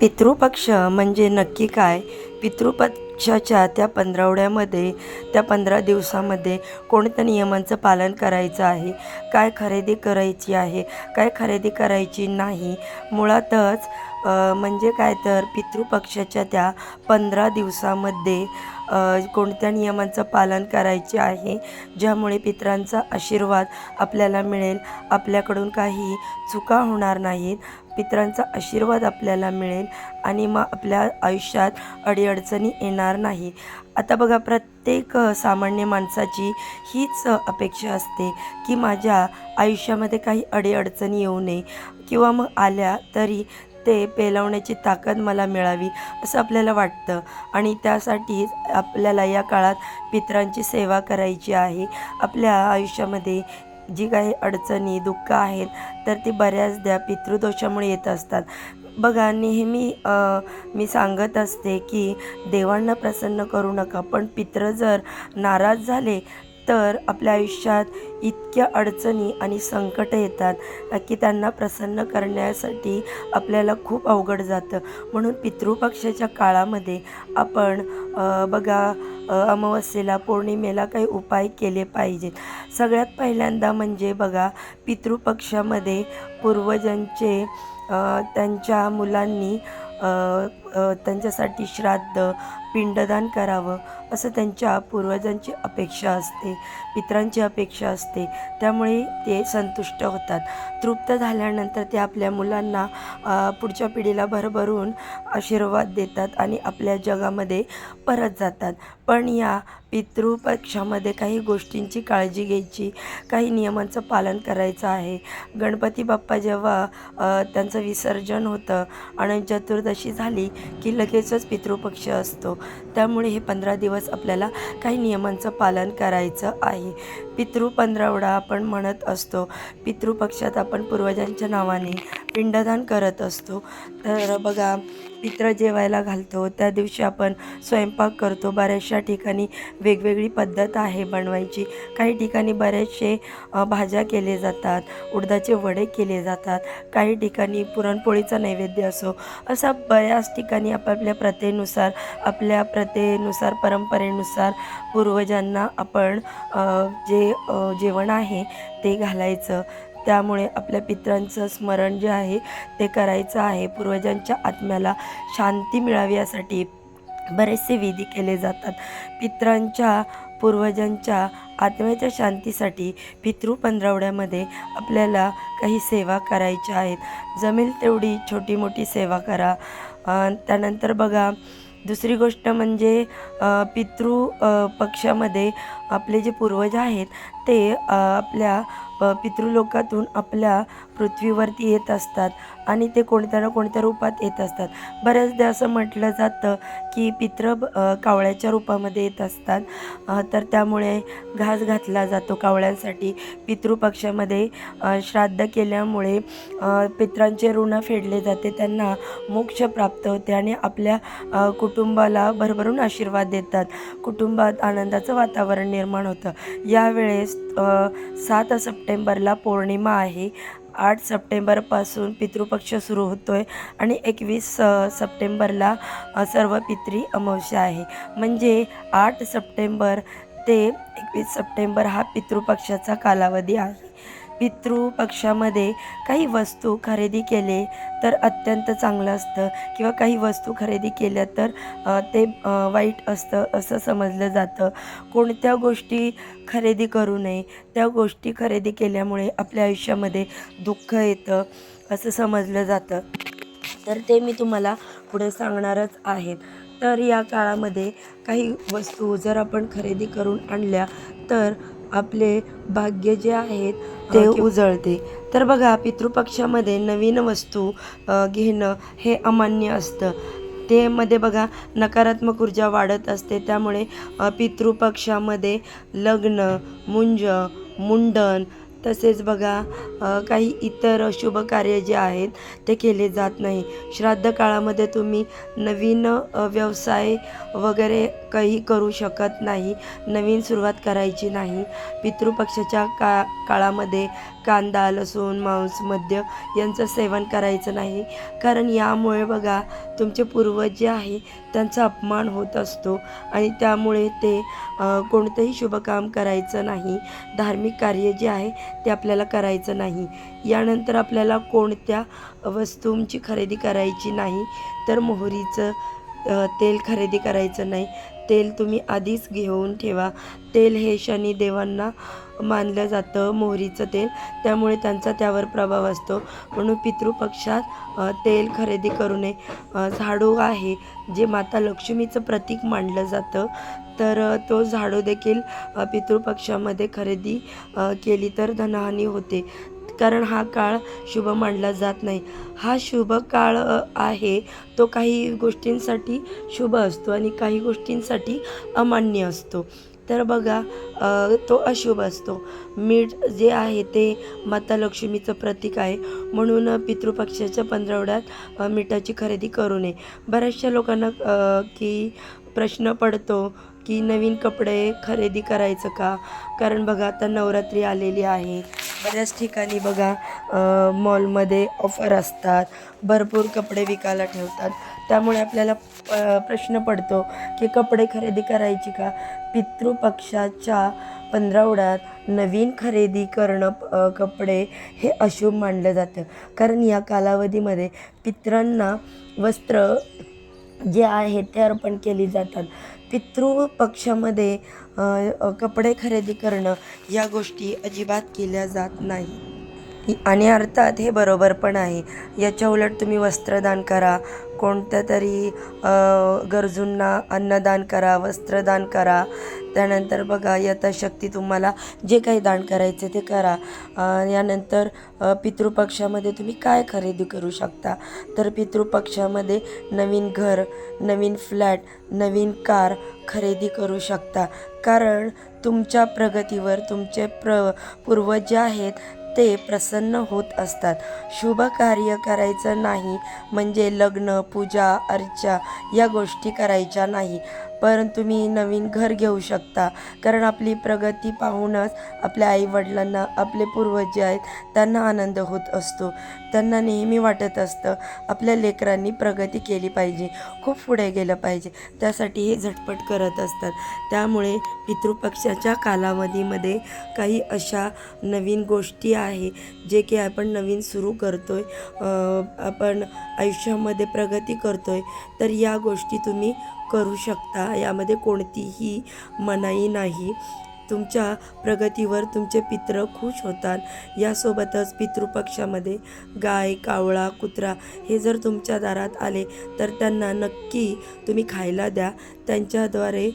पितृपक्ष म्हणजे नक्की काय? पितृपक्षाच्या त्या पंधरवड्यामध्ये त्या पंधरा दिवसामध्ये कोणत्या नियमांचं पालन करायचं आहे? काय खरेदी करायची आहे? काय खरेदी करायची नाही? मुळातच म्हणजे काय तर पितृपक्षाच्या त्या पंधरा दिवसामध्ये कोणत्या नियमांचं पालन करायचे आहे ज्यामुळे पितरांचा आशीर्वाद आपल्याला मिळेल आपल्याकडून काही चुका होणार नाहीत पितरांचा आशीर्वाद आपल्याला मिळेल आणि मग आपल्या आयुष्यात अडीअडचणी येणार नाही. आता बघा प्रत्येक सामान्य माणसाची हीच अपेक्षा असते की माझ्या आयुष्यामध्ये काही अडीअडचणी येऊ नये किंवा मग आल्या तरी ते पेलवण्याची ताकद मला मिळावी असं आपल्याला वाटतं. आणि त्यासाठीच आपल्याला या काळात पितरांची सेवा करायची आहे. आपल्या आयुष्यामध्ये जी काही अडचणी दुःख आहेत तर ती बऱ्याचदा पितृदोषामुळे येत असतात. बघा नेहमी मी सांगत असते की देवांना प्रसन्न करू नका पण पित्र जर नाराज झाले तर आपल्या आयुष्यात इतक्या अडचणी आणि संकट येतात की त्यांना प्रसन्न करण्यासाठी आपल्याला खूप अवघड जातं. म्हणून पितृपक्षाच्या काळामध्ये आपण बघा अमावस्येला पौर्णिमेला काही उपाय केले पाहिजेत. सगळ्यात पहिल्यांदा म्हणजे बघा पितृपक्षामध्ये पूर्वजांचे त्यांच्या मुलांनी त्यांच्यासाठी श्राद्ध पिंडदान करावं असं त्यांच्या पूर्वजांची अपेक्षा असते पितरांची अपेक्षा असते. त्यामुळे ते संतुष्ट होतात. तृप्त झाल्यानंतर ते आपल्या मुलांना पुढच्या पिढीला भरभरून आशीर्वाद देतात आणि आपल्या जगामध्ये परत जातात. पण या पितृपक्षामध्ये काही गोष्टींची काळजी घ्यायची काही नियमांचं पालन करायचं आहे. गणपती बाप्पा जेव्हा त्यांचं विसर्जन होतं आणि चतुर्दशी झाली की लगेचच पितृपक्ष असतो. त्यामुळे हे पंधरा दिवस आपल्याला काही नियमांचं पालन करायचं आहे. पितृ पंधरावडा आपण म्हणत असतो. पितृपक्षात आपण पूर्वजांच्या नावाने पिंडदान करत असतो. तर बघा मित्र जेवायला घालतो. त्या दिवशी आपण स्वयंपाक करतो. बऱ्याचशा ठिकाणी वेगवेगळी पद्धत आहे बनवायची. काही ठिकाणी बरेचसे भाज्या केले जातात. उडदाचे वडे केले जातात. काही ठिकाणी पुरणपोळीचा नैवेद्य असो. असा बऱ्याच ठिकाणी आपापल्या प्रथेनुसार आपल्या प्रथेनुसार परंपरेनुसार पूर्वजांना आपण जे जेवण आहे ते घालायचं. त्यामुळे आपल्या पित्रांचं स्मरण जे आहे ते करायचं आहे. पूर्वजांच्या आत्म्याला शांती मिळावी यासाठी बरेचसे विधी केले जातात. पित्रांच्या पूर्वजांच्या आत्म्याच्या शांतीसाठी पितृ पंधरवड्यामध्ये आपल्याला काही सेवा करायच्या आहेत. जमेल तेवढी छोटी मोठी सेवा करा. त्यानंतर बघा दुसरी गोष्ट म्हणजे पितृ पक्षामध्ये आपले जे पूर्वज आहेत ते आपल्या पितृलोकातून आपल्या पृथ्वीवरती येत असतात आणि ते कोणत्या ना कोणत्या रूपात येत असतात. बऱ्याचदा असं म्हटलं जातं की पित्र कावळ्याच्या रूपामध्ये येत असतात. तर त्यामुळे घास घातला जातो कावळ्यांसाठी. पितृपक्षामध्ये श्राद्ध केल्यामुळे पित्रांचे ऋण फेडले जाते. त्यांना मोक्ष प्राप्त होते आणि आपल्या कुटुंबाला भरभरून आशीर्वाद देतात. कुटुंबात आनंदाचं वातावरण निर्माण होतं. यावेळेस सात सप्टेंबरला पौर्णिमा आहे. आठ सप्टेंबरपासून पितृपक्ष सुरू होतो आहे आणि एकवीस सप्टेंबरला सर्व पित्री अमावस्या आहे. म्हणजे आठ सप्टेंबर ते एकवीस सप्टेंबर हा पितृपक्षाचा कालावधी आहे. पितृपक्षामध्ये काही वस्तू खरेदी केले तर अत्यंत चांगलं असतं. किंवा काही वस्तू खरेदी केल्या तर ते वाईट असतं असं समजलं जातं. कोणत्या गोष्टी खरेदी करू नये त्या गोष्टी खरेदी केल्यामुळे आपल्या आयुष्यामध्ये दुःख येतं असं समजलं जातं. तर ते मी तुम्हाला पुढे सांगणारच आहेत तर या काळामध्ये काही वस्तू जर आपण खरेदी करून आणल्या तर आपले भाग्य जे आहेत ते उजळते. तर बघा पितृपक्षामध्ये नवीन वस्तू घेणं हे अमान्य असतं. ते मध्ये बघा नकारात्मक ऊर्जा वाढत असते. त्यामुळे पितृपक्षामध्ये लग्न मुंज मुंडन तसेच बघा काही इतर शुभ कार्य जे आहेत ते केले जात नाही. श्राद्ध काळामध्ये तुम्ही नवीन व्यवसाय वगैरे काही करू शकत नाही. नवीन सुरुवात करायची नाही. पितृपक्षाच्या का काळामध्ये कांदा लसूण मांस मद्य यांचं सेवन करायचं नाही. कारण यामुळे बघा तुमचे पूर्वज जे आहे त्यांचा अपमान होत असतो आणि त्यामुळे ते कोणतंही शुभकाम करायचं नाही. धार्मिक कार्य जे आहे ते आपल्याला करायचं नाही. यानंतर आपल्याला कोणत्या वस्तूंची खरेदी करायची नाही तर मोहरीचं तेल खरेदी करायचं नाही. तेल तुम्ही आधीच घेऊन ठेवा. तेल हे शनिदेवांना मानलं जातं मोहरीचं तेल. त्यामुळे त्यांचा त्यावर प्रभाव असतो. म्हणून पितृपक्षात तेल खरेदी करू नये. झाडू आहे जे माता लक्ष्मीचं प्रतीक मानलं जातं. तर तो झाडू देखील पितृपक्षामध्ये खरेदी केली तर धनहानी होते. कारण हा काळ शुभ मानला जात नाही. हा शुभ काळ आहे तो काही गोष्टींसाठी शुभ असतो आणि काही गोष्टींसाठी अमान्य असतो. तर बघा तो अशुभ असतो. मीठ जे आहे ते माता लक्ष्मीचं प्रतीक आहे. म्हणून पितृपक्षाच्या पंधरवड्यात मिठाची खरेदी करू नये. बऱ्याचशा लोकांना की प्रश्न पडतो की नवीन कपडे खरेदी करायचं का? कारण बघा आता नवरात्री आलेली आहे. बऱ्याच ठिकाणी बघा मॉलमध्ये ऑफर असतात. भरपूर कपडे विकायला ठेवतात. त्यामुळे आपल्याला प्रश्न पडतो की कपडे खरेदी करायची का? पितृपक्षाच्या पंधरावड्यात नवीन खरेदी करणं कपडे हे अशुभ मानलं जातं. कारण या कालावधीमध्ये पितरांना वस्त्र जे आहे ते अर्पण केली जातात. पितृपक्षामध्ये पक्षामध्ये कपडे खरेदी करणं या गोष्टी अजिबात केल्या जात नाही. आणि अर्थात हे बरोबर पण आहे. याच्या उलट तुम्ही वस्त्रदान करा. कोणत्या तरी गरजूंना अन्नदान करा वस्त्रदान करा. त्यानंतर बघा यथाशक्ती तुम्हाला जे काही दान करायचे ते करा. यानंतर पितृपक्षामध्ये तुम्ही काय खरेदी करू शकता? तर पितृपक्षामध्ये नवीन घर नवीन फ्लॅट नवीन कार खरेदी करू शकता. कारण तुमच्या प्रगतीवर तुमचे प्र पूर्वज जे आहेत ते प्रसन्न होत असतात. शुभ कार्य करायचं नाही म्हणजे लग्न पूजा अर्चा या गोष्टी करायच्या नाही. परंतु तुम्ही नवीन घर घेऊ शकता. कारण आपली प्रगती पाहूनच आपल्या आईवडिलांना आपले पूर्वज जे आहेत त्यांना आनंद होत असतो. त्यांना नेहमी वाटत असतं आपल्या लेकरांनी प्रगती केली पाहिजे खूप पुढे गेलं पाहिजे. त्यासाठी हे झटपट करत असतात. त्यामुळे पितृपक्षाच्या कालावधीमध्ये काही अशा नवीन गोष्टी आहे जे की आपण नवीन सुरू करतो आहे आपण आयुष्यामध्ये प्रगती करतो आहे तर या गोष्टी तुम्ही करू शकता. यामध्ये कोणतीही मनाई नाही. तुमच्या प्रगतीवर तुमचे पित्र खुश होतात. यासोबतच पितृपक्षामध्ये गाय कावळा कुत्रा हे जर तुमच्या दारात आले तर त्यांना नक्की तुम्ही खायला द्या. त्यांच्याद्वारे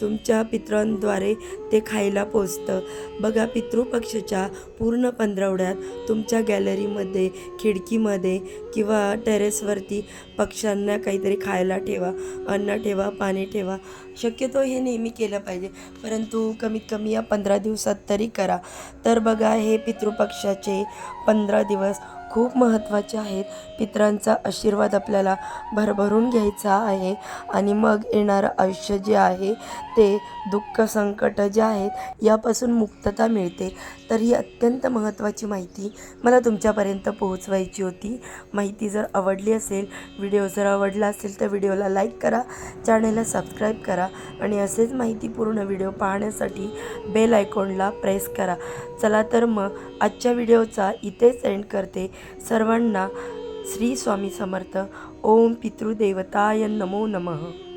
तुमच्या पित्रांद्वारे ते खायला पोचतं. बघा पितृपक्षाच्या पूर्ण पंधरवड्यात तुमच्या गॅलरीमध्ये खिडकीमध्ये किंवा टेरेसवरती पक्ष्यांना काहीतरी खायला ठेवा. अन्न ठेवा पाणी ठेवा. शक्यतो हे नेहमी केलं पाहिजे. परंतु कमी कमीत कमी या पंधरा दिवसात तरी करा. तर बघा हे पितृपक्षाचे पंधरा दिवस खूप महत्त्वाचे आहेत. पितरांचा आशीर्वाद आपल्याला भरभरून घ्यायचा आहे आणि मग येणारं आयुष्य जे आहे ते दुःख संकट जे आहेत यापासून मुक्तता मिळते. तर ही अत्यंत महत्त्वाची माहिती मला तुमच्यापर्यंत पोहोचवायची होती. माहिती जर आवडली असेल व्हिडिओ जर आवडला असेल तर व्हिडिओला लाईक करा चॅनलला सबस्क्राईब करा आणि असेच माहितीपूर्ण व्हिडिओ पाहण्यासाठी बेल आयकॉनला प्रेस करा. चला तर मग आजच्या व्हिडिओचा इथेच एंड करते. सर्वांना श्री स्वामी समर्थ. ओम पितृदेवताय नमो नमः.